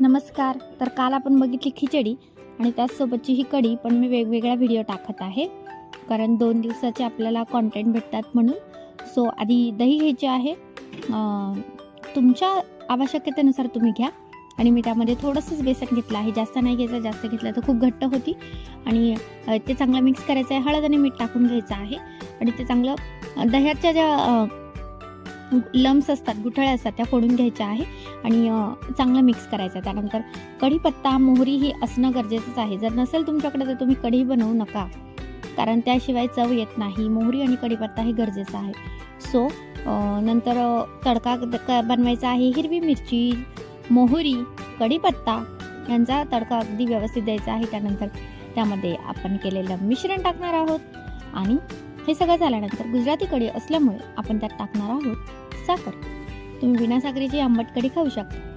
नमस्कार. तर काल आपण बघितली खिचडी आणि त्याचसोबतची ही कढी पण मी वेगवेगळा व्हिडिओ टाकत आहे. कारण दोन दिवसाचे आपल्याला कॉन्टेंट भेटतात म्हणून. सो आधी दही घ्यायची आहे. तुमच्या आवश्यकतेनुसार तुम्ही घ्या. आणि मी त्यामध्ये थोडंसंच बेसन घेतलं आहे. जास्त नाही घ्यायचं जास्त घेतलं तर खूप घट्ट होती. आणि ते चांगलं मिक्स करायचं आहे. हळद आणि मीठ टाकून घ्यायचं आहे. आणि ते चांगलं दह्याच्या ज्या लम्स असतात गुठळ्या असतात त्या फोडून घ्यायच्या आहे आणि चांगलं मिक्स करायचं त्यानंतर कढीपत्ता मोहरी ही असणं गरजेचंच आहे. जर नसेल तुमच्याकडे तर तुम्ही कढी बनवू नका. कारण त्याशिवाय चव येत नाही. मोहरी आणि कढीपत्ता हे गरजेचं आहे. सो नंतर तडका बनवायचा आहे हिरवी मिरची मोहरी कढीपत्ता यांचा तडका अगदी व्यवस्थित द्यायचा आहे. त्यानंतर त्यामध्ये आपण केलेलं मिश्रण टाकणार आहोत आणि हे सगळं झाल्यानंतर गुजराती कढी असल्यामुळे आपण त्यात टाकणार आहोत साखर. तुम्ही बिना साखरेची आंबट कढी खाऊ शकता.